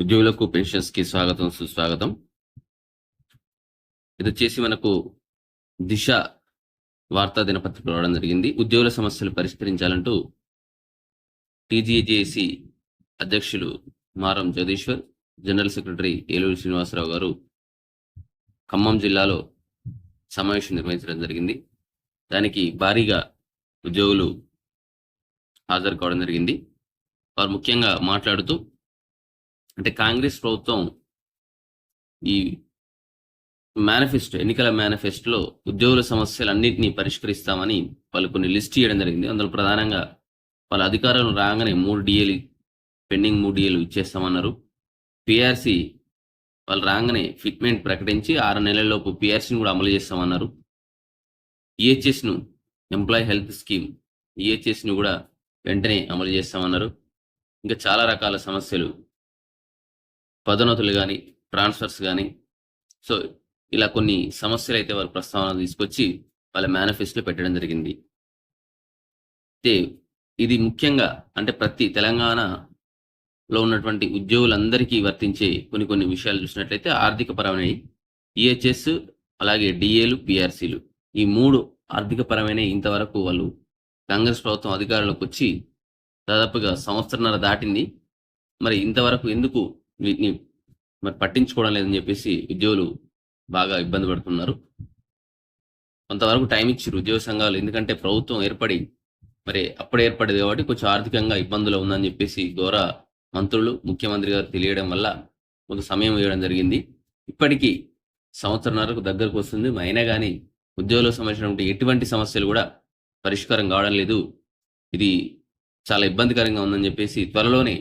ఉద్యోగులకు పెన్షన్స్కి స్వాగతం సుస్వాగతం. ఇది వచ్చేసి మనకు దిశ వార్తా దినపత్రిక రావడం జరిగింది. ఉద్యోగుల సమస్యలు పరిష్కరించాలంటూ టీజీజేసి అధ్యక్షులు మారం జగదీశ్వర్ జనరల్ సెక్రటరీ ఏలూరు శ్రీనివాసరావు గారు ఖమ్మం జిల్లాలో సమావేశం నిర్వహించడం జరిగింది. దానికి భారీగా ఉద్యోగులు హాజరు కావడం జరిగింది. వారు ముఖ్యంగా మాట్లాడుతూ అంటే కాంగ్రెస్ ప్రభుత్వం ఈ మేనిఫెస్టో ఎన్నికల మేనిఫెస్టోలో ఉద్యోగుల సమస్యలన్నింటినీ పరిష్కరిస్తామని వాళ్ళు కొన్ని లిస్ట్ చేయడం జరిగింది. అందులో ప్రధానంగా వాళ్ళ అధికారులను రాగానే మూడు డిఏలు పెండింగ్ మూడు డిఏలు ఇచ్చేస్తామన్నారు. పిఆర్సీ వాళ్ళు రాగానే ఫిట్మెంట్ ప్రకటించి ఆరు నెలలలోపు పిఆర్సీని కూడా అమలు చేస్తామన్నారు. ఈహెచ్ఎస్ను ఎంప్లాయీ హెల్త్ స్కీమ్ ఈహెచ్ఎస్ని కూడా వెంటనే అమలు చేస్తామన్నారు. ఇంకా చాలా రకాల సమస్యలు పదోన్నతులు కానీ ట్రాన్స్ఫర్స్ కానీ సో ఇలా కొన్ని సమస్యలు అయితే వారు ప్రస్తావన తీసుకొచ్చి వాళ్ళ మేనిఫెస్టోలో పెట్టడం జరిగింది. అయితే ఇది ముఖ్యంగా అంటే ప్రతి తెలంగాణలో ఉన్నటువంటి ఉద్యోగులందరికీ వర్తించే కొన్ని కొన్ని విషయాలు చూసినట్లయితే ఆర్థిక పరమైన ఈహెచ్ఎస్ అలాగే డిఏలు పిఆర్సీలు ఈ మూడు ఆర్థిక పరమైన ఇంతవరకు వాళ్ళు కాంగ్రెస్ ప్రభుత్వం అధికారంలోకి వచ్చి దాదాపుగా సంవత్సరన్నర దాటింది. మరి ఇంతవరకు ఎందుకు వీటిని మరి పట్టించుకోవడం లేదని చెప్పేసి ఉద్యోగులు బాగా ఇబ్బంది పడుతున్నారు. కొంతవరకు టైం ఇచ్చారు ఉద్యోగ సంఘాలు. ఎందుకంటే ప్రభుత్వం ఏర్పడి మరి అప్పుడు ఏర్పడేది కాబట్టి కొంచెం ఆర్థికంగా ఇబ్బందులు ఉందని చెప్పేసి ఘోర మంత్రులు ముఖ్యమంత్రి గారు తెలియడం వల్ల కొంత సమయం ఇవ్వడం జరిగింది. ఇప్పటికీ సంవత్సరంన్నరకు దగ్గరకు వస్తుంది. అయినా కానీ ఉద్యోగులకు సంబంధించినటువంటి ఎటువంటి సమస్యలు కూడా పరిష్కారం కావడం లేదు. ఇది చాలా ఇబ్బందికరంగా ఉందని చెప్పేసి త్వరలోనే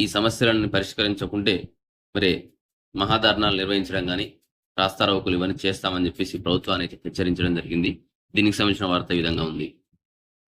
ఈ సమస్యలను పరిష్కరించకుంటే మరి మహాధర్నాలు నిర్వహించడం కానీ రాస్తారోకులు ఇవన్నీ చేస్తామని చెప్పేసి ప్రభుత్వానికి హెచ్చరించడం జరిగింది. దీనికి సంబంధించిన వార్త ఈ విధంగా ఉంది.